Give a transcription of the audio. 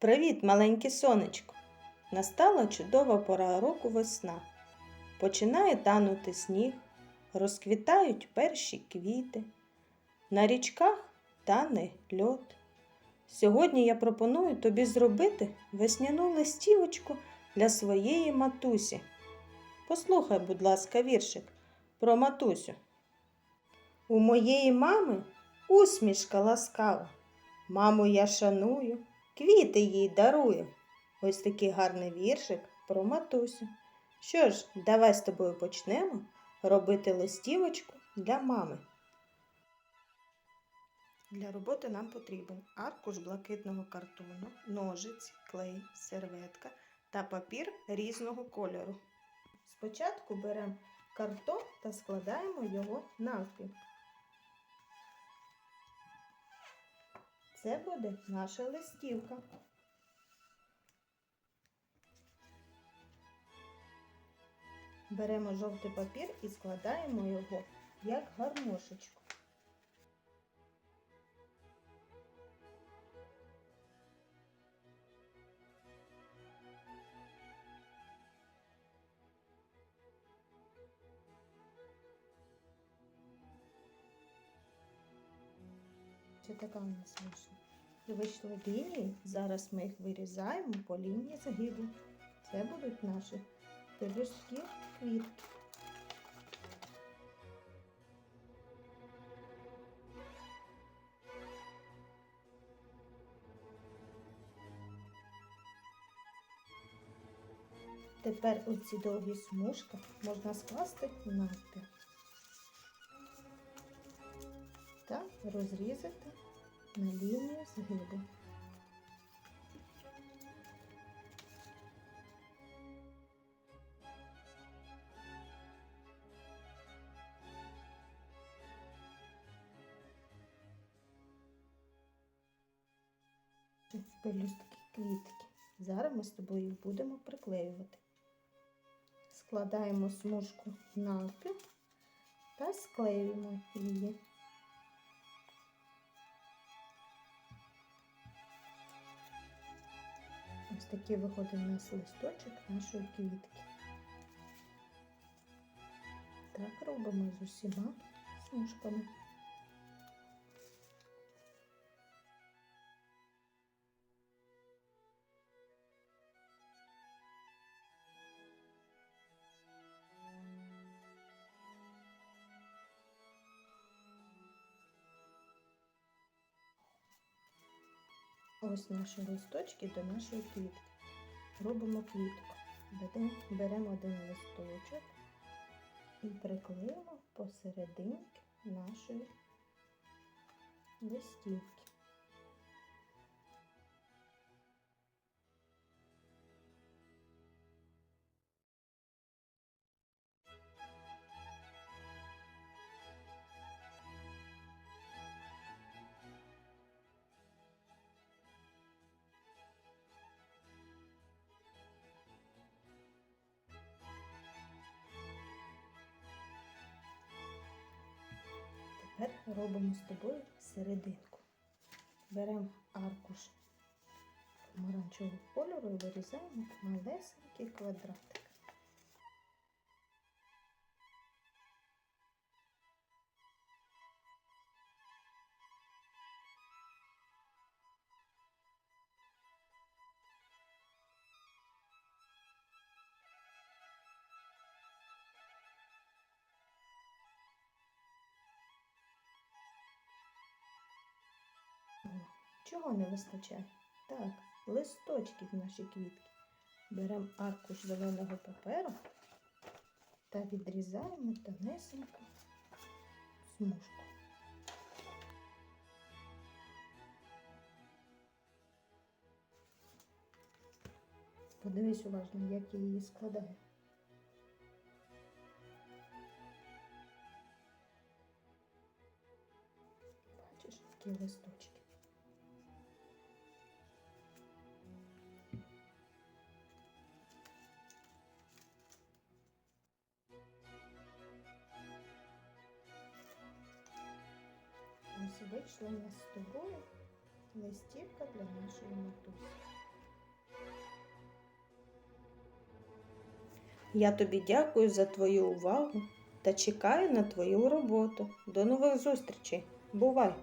Привіт, маленьке сонечко! Настала чудова пора року весна. Починає танути сніг, розквітають перші квіти. На річках тане льод. Сьогодні я пропоную тобі зробити весняну листівочку для своєї матусі. Послухай, будь ласка, віршик про матусю. У моєї мами усмішка ласкава. Маму я шаную, квіти їй дарую. Ось такий гарний віршик про матусю. Що ж, давай з тобою почнемо робити листівочку для мами. Для роботи нам потрібен аркуш блакитного картону, ножиць, клей, серветка та папір різного кольору. Спочатку беремо картон та складаємо його навпіл. Це буде наша листівка. Беремо жовтий папір і складаємо його як гармошечку. Це така у нас. І вийшли лінії. Зараз ми їх вирізаємо по лінії загибу. Це будуть наші пелюстки квітки. Тепер оці довгі смужки можна скласти навпіл розрізати на лінію згибу. Пелюстки квітки. Зараз ми з тобою їх будемо приклеювати. Складаємо смужку навпіл та склеюємо її. Такий виходить у нас листочок нашої квітки. Так робимо з усіма смужками. Ось наші листочки до нашої квітки. Робимо квітку. Беремо, один листочок і приклеїмо посерединки нашої листівки. Тепер робимо з тобою серединку. Беремо аркуш помаранчевого кольору і вирізаємо малесенький квадратик. Чого не вистачає? Так, листочків наші квітки. Беремо аркуш зеленого паперу та відрізаємо тонесеньку смужку. Подивись уважно, як я її складаю. Бачиш, такі листочки. Ось вийшла у нас з тобою листівка для нашої матусі. Я тобі дякую за твою увагу та чекаю на твою роботу. До нових зустрічей. Бувай!